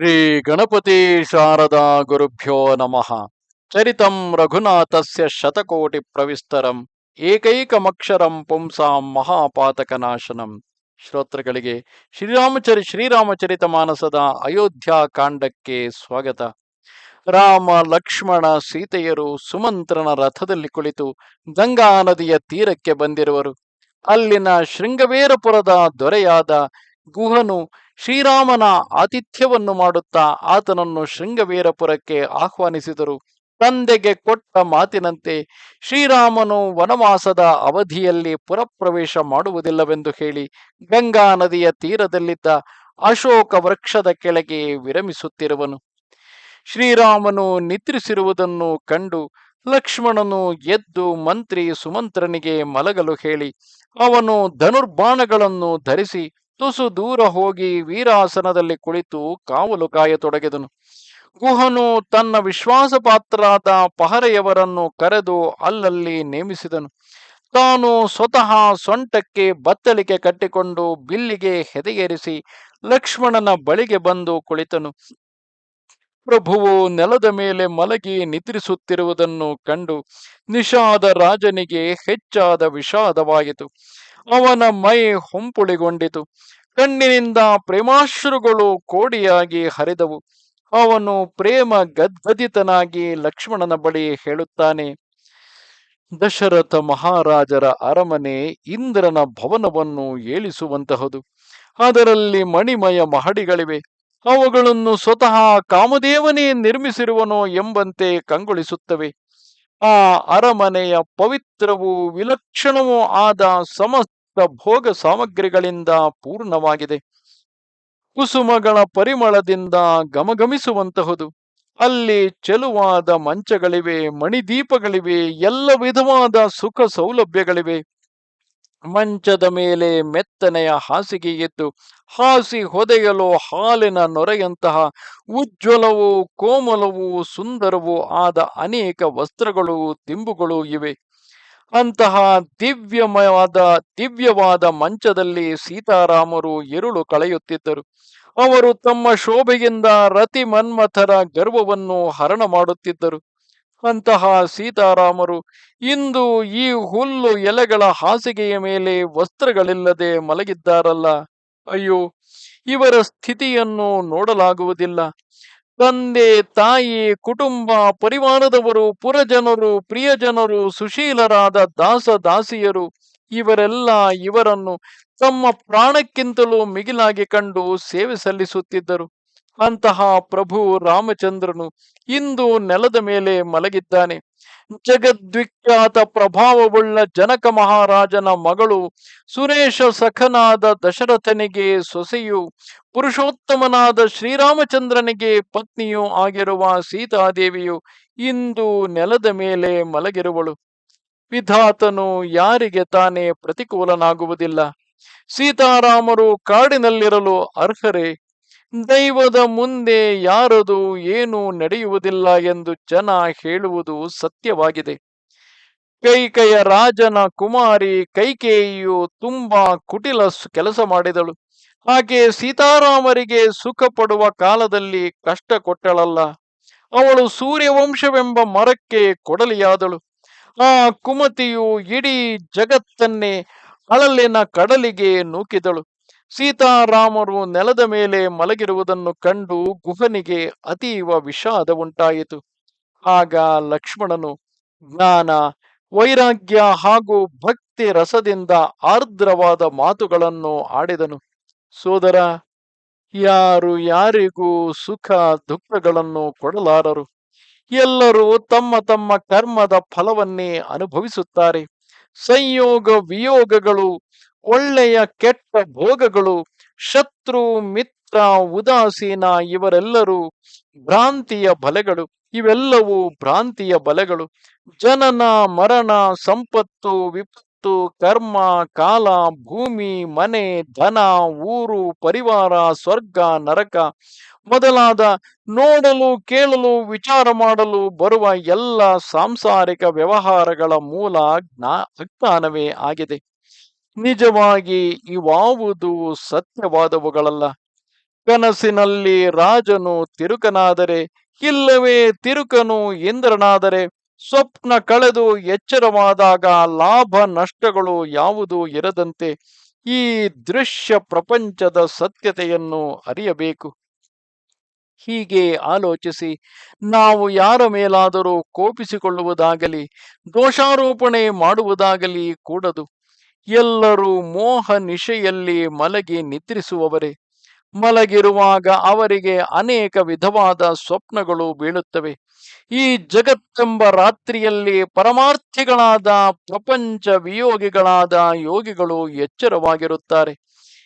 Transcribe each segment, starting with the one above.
ಶ್ರೀ ಗಣಪತಿ ಶಾರದಾ ಗುರುಭ್ಯೋ ನಮಃ. ಚರಿತಂ ರಘುನಾಥಸ್ಯ ಶತಕೋಟಿ ಪ್ರವಿಸ್ತರಂ, ಏಕೈಕಮಕ್ಷರಂ ಪುಂಸಾಂ ಮಹಾಪಾತಕನಾಶನಂ. ಶ್ರೋತೃಗಳಿಗೆ ಶ್ರೀರಾಮಚರಿ, ಶ್ರೀರಾಮಚರಿತ ಮಾನಸದ ಅಯೋಧ್ಯ ಕಾಂಡಕ್ಕೆ ಸ್ವಾಗತ. ರಾಮ, ಲಕ್ಷ್ಮಣ, ಸೀತೆಯರು ಸುಮಂತ್ರನ ರಥದಲ್ಲಿ ಕುಳಿತು ಗಂಗಾ ನದಿಯ ತೀರಕ್ಕೆ ಬಂದಿರುವರು. ಅಲ್ಲಿನ ಶೃಂಗವೇರಪುರದ ದೊರೆಯಾದ ಗುಹನು ಶ್ರೀರಾಮನ ಆತಿಥ್ಯವನ್ನು ಮಾಡುತ್ತಾ ಆತನನ್ನು ಶೃಂಗವೀರಪುರಕ್ಕೆ ಆಹ್ವಾನಿಸಿದರು. ತಂದೆಗೆ ಕೊಟ್ಟ ಮಾತಿನಂತೆ ಶ್ರೀರಾಮನು ವನವಾಸದ ಅವಧಿಯಲ್ಲಿ ಪುರಪ್ರವೇಶ ಮಾಡುವುದಿಲ್ಲವೆಂದು ಹೇಳಿ ಗಂಗಾ ನದಿಯ ತೀರದಲ್ಲಿದ್ದ ಅಶೋಕ ವೃಕ್ಷದ ಕೆಳಗೆ ವಿರಮಿಸುತ್ತಿರುವನು. ಶ್ರೀರಾಮನು ನಿದ್ರಿಸಿರುವುದನ್ನು ಕಂಡು ಲಕ್ಷ್ಮಣನು ಎದ್ದು ಮಂತ್ರಿ ಸುಮಂತ್ರನಿಗೆ ಮಲಗಲು ಹೇಳಿ, ಅವನು ಧನುರ್ಬಾಣಗಳನ್ನು ಧರಿಸಿ ತುಸು ದೂರ ಹೋಗಿ ವೀರಾಸನದಲ್ಲಿ ಕುಳಿತು ಕಾವಲು ಕಾಯತೊಡಗಿದನು ಗುಹನು ತನ್ನ ವಿಶ್ವಾಸಪಾತ್ರರಾದ ಪಹರೆಯವರನ್ನು ಕರೆದು ಅಲ್ಲಲ್ಲಿ ನೇಮಿಸಿದನು. ತಾನು ಸ್ವತಃ ಸೊಂಟಕ್ಕೆ ಬತ್ತಳಿಕೆ ಕಟ್ಟಿಕೊಂಡು ಬಿಲ್ಲಿಗೆ ಹೆದೆಯೇರಿಸಿ ಲಕ್ಷ್ಮಣನ ಬಳಿಗೆ ಬಂದು ಕುಳಿತನು. ಪ್ರಭುವು ನೆಲದ ಮೇಲೆ ಮಲಗಿ ನಿದ್ರಿಸುತ್ತಿರುವುದನ್ನು ಕಂಡು ನಿಷಾದ ರಾಜನಿಗೆ ಹೆಚ್ಚಾದ ವಿಷಾದವಾಯಿತು. ಅವನ ಮೈ ಹೊಂಪುಳಿಗೊಂಡಿತು ಕಣ್ಣಿನಿಂದ ಪ್ರೇಮಾಶ್ರುಗಳು ಕೋಡಿಯಾಗಿ ಹರಿದವು. ಅವನು ಪ್ರೇಮ ಗದ್ಗದಿತನಾಗಿ ಲಕ್ಷ್ಮಣನ ಬಳಿ ಹೇಳುತ್ತಾನೆ, ದಶರಥ ಮಹಾರಾಜರ ಅರಮನೆ ಇಂದ್ರನ ಭವನವನ್ನು ಏಳಿಸುವಂತಹದು. ಅದರಲ್ಲಿ ಮಣಿಮಯ ಮಹಡಿಗಳಿವೆ. ಅವುಗಳನ್ನು ಸ್ವತಃ ಕಾಮದೇವನೇ ನಿರ್ಮಿಸಿರುವನೋ ಎಂಬಂತೆ ಕಂಗೊಳಿಸುತ್ತವೆ. ಆ ಅರಮನೆಯ ಪವಿತ್ರವೂ ವಿಲಕ್ಷಣವೂ ಆದ ಸಮಸ್ತ ಭೋಗ ಸಾಮಗ್ರಿಗಳಿಂದ ಪೂರ್ಣವಾಗಿದೆ. ಕುಸುಮಗಳ ಪರಿಮಳದಿಂದ ಗಮಗಮಿಸುವಂತಹುದು ಅಲ್ಲಿ ಚೆಲುವಾದ ಮಂಚಗಳಿವೆ, ಮಣಿದೀಪಗಳಿವೆ, ಎಲ್ಲ ವಿಧವಾದ ಸುಖ ಸೌಲಭ್ಯಗಳಿವೆ. ಮಂಚದ ಮೇಲೆ ಮೆತ್ತನೆಯ ಹಾಸಿಗೆ ಇದ್ದು ಹಾಸಿ ಹೊದೆಯಲು ಹಾಲಿನ ನೊರೆಯಂತಹ ಉಜ್ವಲವೂ ಕೋಮಲವೂ ಸುಂದರವೂ ಆದ ಅನೇಕ ವಸ್ತ್ರಗಳು ದಿಂಬುಗಳು ಇವೆ. ಅಂತಹ ದಿವ್ಯಮಯವಾದ, ದಿವ್ಯವಾದ ಮಂಚದಲ್ಲಿ ಸೀತಾರಾಮರು ಎರುಳು ಕಳೆಯುತ್ತಿದ್ದರು. ಅವರು ತಮ್ಮ ಶೋಭೆಯಿಂದ ರತಿ ಮನ್ಮಥರ ಗರ್ವವನ್ನು ಹರಣ ಮಾಡುತ್ತಿದ್ದರು. ಅಂತಹ ಸೀತಾರಾಮರು ಇಂದು ಈ ಹುಲ್ಲು ಎಲೆಗಳ ಹಾಸಿಗೆಯ ಮೇಲೆ ವಸ್ತ್ರಗಳಿಲ್ಲದೆ ಮಲಗಿದ್ದಾರಲ್ಲ. ಅಯ್ಯೋ, ಇವರ ಸ್ಥಿತಿಯನ್ನು ನೋಡಲಾಗುವುದಿಲ್ಲ. ತಂದೆ, ತಾಯಿ, ಕುಟುಂಬ, ಪರಿವಾರದವರು, ಪುರಜನರು, ಪ್ರಿಯಜನರು, ಸುಶೀಲರಾದ ದಾಸ ದಾಸಿಯರು ಇವರೆಲ್ಲ ಇವರನ್ನು ತಮ್ಮ ಪ್ರಾಣಕ್ಕಿಂತಲೂ ಮಿಗಿಲಾಗಿ ಕಂಡು ಸೇವೆ ಸಲ್ಲಿಸುತ್ತಿದ್ದರು. ಅಂತಹ ಪ್ರಭು ರಾಮಚಂದ್ರನು ಇಂದು ನೆಲದ ಮೇಲೆ ಮಲಗಿದ್ದಾನೆ. ಜಗದ್ವಿಖ್ಯಾತ ಪ್ರಭಾವವುಳ್ಳ ಜನಕ ಮಹಾರಾಜನ ಮಗಳು ಸುರೇಶ ಸಖನಾದ ದಶರಥನಿಗೆ ಸೊಸೆಯು, ಪುರುಷೋತ್ತಮನಾದ ಶ್ರೀರಾಮಚಂದ್ರನಿಗೆ ಪತ್ನಿಯೂ ಆಗಿರುವ ಸೀತಾದೇವಿಯು ಇಂದು ನೆಲದ ಮೇಲೆ ಮಲಗಿರುವಳು. ವಿಧಾತನು ಯಾರಿಗೆ ತಾನೇ ಪ್ರತಿಕೂಲನಾಗುವುದಿಲ್ಲ. ಸೀತಾರಾಮರು ಕಾಡಿನಲ್ಲಿರಲು ಅರ್ಹರೇ? ದೈವದ ಮುಂದೆ ಯಾರದು ಏನು ನಡೆಯುವುದಿಲ್ಲ ಎಂದು ಜನ ಹೇಳುವುದು ಸತ್ಯವಾಗಿದೆ. ಕೈಕೆಯ ರಾಜನ ಕುಮಾರಿ ಕೈಕೇಯಿಯು ತುಂಬಾ ಕುಟಿಲ ಕೆಲಸ ಮಾಡಿದಳು. ಹಾಗೆ ಸೀತಾರಾಮರಿಗೆ ಸುಖ ಪಡುವ ಕಾಲದಲ್ಲಿ ಕಷ್ಟ ಕೊಟ್ಟಳಲ್ಲ. ಅವಳು ಸೂರ್ಯವಂಶವೆಂಬ ಮರಕ್ಕೆ ಕೊಡಲಿಯಾದಳು. ಆ ಕುಮತಿಯು ಇಡೀ ಜಗತ್ತನ್ನೇ ಅಳಲಿನ ಕಡಲಿಗೆ ನೂಕಿದಳು. ಸೀತಾರಾಮರು ನೆಲದ ಮೇಲೆ ಮಲಗಿರುವುದನ್ನು ಕಂಡು ಗುಹನಿಗೆ ಅತೀವ ವಿಷಾದ ಉಂಟಾಯಿತು. ಆಗ ಲಕ್ಷ್ಮಣನು, ಜ್ಞಾನ, ವೈರಾಗ್ಯ ಹಾಗೂ ಭಕ್ತಿ ರಸದಿಂದ ಆರ್ದ್ರವಾದ ಮಾತುಗಳನ್ನು ಆಡಿದನು. ಸೋದರ, ಯಾರು ಯಾರಿಗೂ ಸುಖ ದುಃಖಗಳನ್ನು ಕೊಡಲಾರರು. ಎಲ್ಲರೂ ತಮ್ಮ ತಮ್ಮ ಕರ್ಮದ ಫಲವನ್ನೇ ಅನುಭವಿಸುತ್ತಾರೆ. ಸಂಯೋಗ ವಿಯೋಗಗಳು ಒಳ್ಳೆಯ ಕೆಟ್ಟ ಭೋಗಗಳು, ಶತ್ರು, ಮಿತ್ರ, ಉದಾಸೀನ ಇವರೆಲ್ಲರೂ ಭ್ರಾಂತಿಯ ಬಲೆಗಳು. ಇವೆಲ್ಲವೂ ಭ್ರಾಂತಿಯ ಬಲೆಗಳು. ಜನನ, ಮರಣ, ಸಂಪತ್ತು, ವಿಪತ್ತು, ಕರ್ಮ, ಕಾಲ, ಭೂಮಿ, ಮನೆ, ಧನ, ಊರು, ಪರಿವಾರ, ಸ್ವರ್ಗ, ನರಕ ಮೊದಲಾದ ನೋಡಲು, ಕೇಳಲು, ವಿಚಾರ ಮಾಡಲು ಬರುವ ಎಲ್ಲ ಸಾಂಸಾರಿಕ ವ್ಯವಹಾರಗಳ ಮೂಲ ಜ್ಞಾ, ಅಜ್ಞಾನವೇ ಆಗಿದೆ. ನಿಜವಾಗಿ ಇವಾವುದು ಸತ್ಯವಾದವುಗಳಲ್ಲ. ಕನಸಿನಲ್ಲಿ ರಾಜನು ತಿರುಕನಾದರೆ, ಇಲ್ಲವೇ ತಿರುಕನು ಇಂದ್ರನಾದರೆ, ಸ್ವಪ್ನ ಕಳೆದು ಎಚ್ಚರವಾದಾಗ ಲಾಭ ನಷ್ಟಗಳು ಯಾವುದೂ ಇರದಂತೆ ಈ ದೃಶ್ಯ ಪ್ರಪಂಚದ ಸತ್ಯತೆಯನ್ನು ಅರಿಯಬೇಕು. ಹೀಗೆ ಆಲೋಚಿಸಿ, ನಾವು ಯಾರ ಮೇಲಾದರೂ ಕೋಪಿಸಿಕೊಳ್ಳುವುದಾಗಲಿ, ದೋಷಾರೋಪಣೆ ಮಾಡುವುದಾಗಲಿ ಕೂಡದು. ಎಲ್ಲರೂ ಮೋಹ ನಿಶೆಯಲ್ಲಿ ಮಲಗಿ ನಿದ್ರಿಸುವವರೇ. ಮಲಗಿರುವಾಗ ಅವರಿಗೆ ಅನೇಕ ವಿಧವಾದ ಸ್ವಪ್ನಗಳು ಬೀಳುತ್ತವೆ. ಈ ಜಗತ್ತೆಂಬ ರಾತ್ರಿಯಲ್ಲಿ ಪರಮಾರ್ಥಿಗಳಾದ ಪ್ರಪಂಚ ವಿಯೋಗಿಗಳಾದ ಯೋಗಿಗಳು ಎಚ್ಚರವಾಗಿರುತ್ತಾರೆ.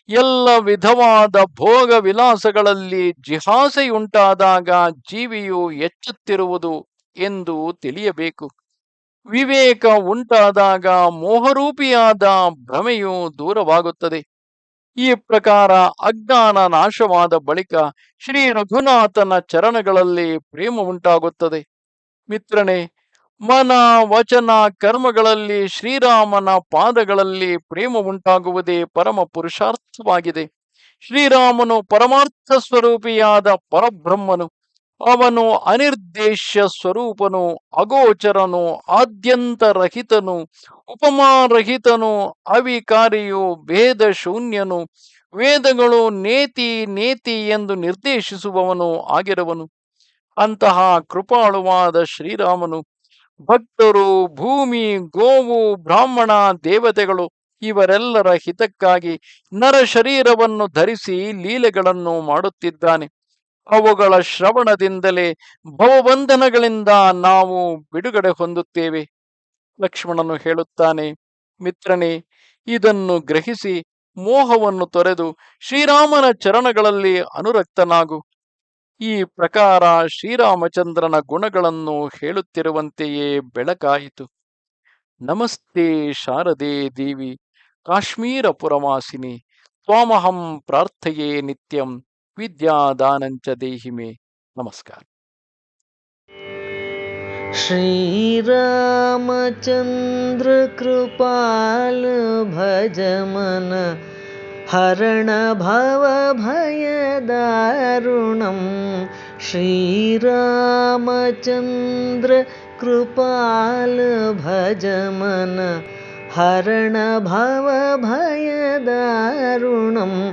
ಎಲ್ಲ ವಿಧವಾದ ಭೋಗ ವಿಲಾಸಗಳಲ್ಲಿ ಜಿಹಾಸೆಯುಂಟಾದಾಗ ಜೀವಿಯು ಎಚ್ಚುತ್ತಿರುವುದು ಎಂದು ತಿಳಿಯಬೇಕು. ವಿವೇಕ ಉಂಟಾದಾಗ ಮೋಹರೂಪಿಯಾದ ಭ್ರಮೆಯು ದೂರವಾಗುತ್ತದೆ. ಈ ಪ್ರಕಾರ ಅಜ್ಞಾನ ನಾಶವಾದ ಬಳಿಕ ಶ್ರೀ ರಘುನಾಥನ ಚರಣಗಳಲ್ಲಿ ಪ್ರೇಮ ಉಂಟಾಗುತ್ತದೆ. ಮಿತ್ರನೇ, ಮನ ವಚನ ಕರ್ಮಗಳಲ್ಲಿ ಶ್ರೀರಾಮನ ಪಾದಗಳಲ್ಲಿ ಪ್ರೇಮ ಉಂಟಾಗುವುದೇ ಪರಮ ಪುರುಷಾರ್ಥವಾಗಿದೆ. ಶ್ರೀರಾಮನು ಪರಮಾರ್ಥ ಸ್ವರೂಪಿಯಾದ ಪರಬ್ರಹ್ಮನು. ಅವನು ಅನಿರ್ದೇಶ್ಯ ಸ್ವರೂಪನು, ಅಗೋಚರನು, ಆದ್ಯಂತರಹಿತನು, ಉಪಮಾರಹಿತನು, ಅವಿಕಾರಿಯು ಭೇದ ಶೂನ್ಯನು ವೇದಗಳು ನೇತಿ ನೇತಿ ಎಂದು ನಿರ್ದೇಶಿಸುವವನು ಆಗಿರುವನು. ಅಂತಹ ಕೃಪಾಳುವಾದ ಶ್ರೀರಾಮನು, ಭಕ್ತರು, ಭೂಮಿ, ಗೋವು, ಬ್ರಾಹ್ಮಣ, ದೇವತೆಗಳು, ಇವರೆಲ್ಲರ ಹಿತಕ್ಕಾಗಿ ನರ ಶರೀರವನ್ನು ಧರಿಸಿ ಲೀಲೆಗಳನ್ನು ಮಾಡುತ್ತಿದ್ದಾನೆ. ಅವುಗಳ ಶ್ರವಣದಿಂದಲೇ ಭವಬಂಧನಗಳಿಂದ ನಾವು ಬಿಡುಗಡೆ ಹೊಂದುತ್ತೇವೆ. ಲಕ್ಷ್ಮಣನು ಹೇಳುತ್ತಾನೆ, ಮಿತ್ರನೇ, ಇದನ್ನು ಗ್ರಹಿಸಿ ಮೋಹವನ್ನು ತೊರೆದು ಶ್ರೀರಾಮನ ಚರಣಗಳಲ್ಲಿ ಅನುರಕ್ತನಾಗು. ಈ ಪ್ರಕಾರ ಶ್ರೀರಾಮಚಂದ್ರನ ಗುಣಗಳನ್ನು ಹೇಳುತ್ತಿರುವಂತೆಯೇ ಬೆಳಕಾಯಿತು. ನಮಸ್ತೆ ಶಾರದೆ ದೇವಿ, ಕಾಶ್ಮೀರ ಪುರವಾಸಿನಿ, ತ್ವಾಮಹಂ ಪ್ರಾರ್ಥೆಯೇ ನಿತ್ಯಂ. विद्यादानञ्च देहि मे। नमस्कार। श्रीरामचन्द्रकृपाल भजमन हरणभवभयदारुणं श्रीरामचन्द्र कृपाल भजमन हरणभवभयदारुणं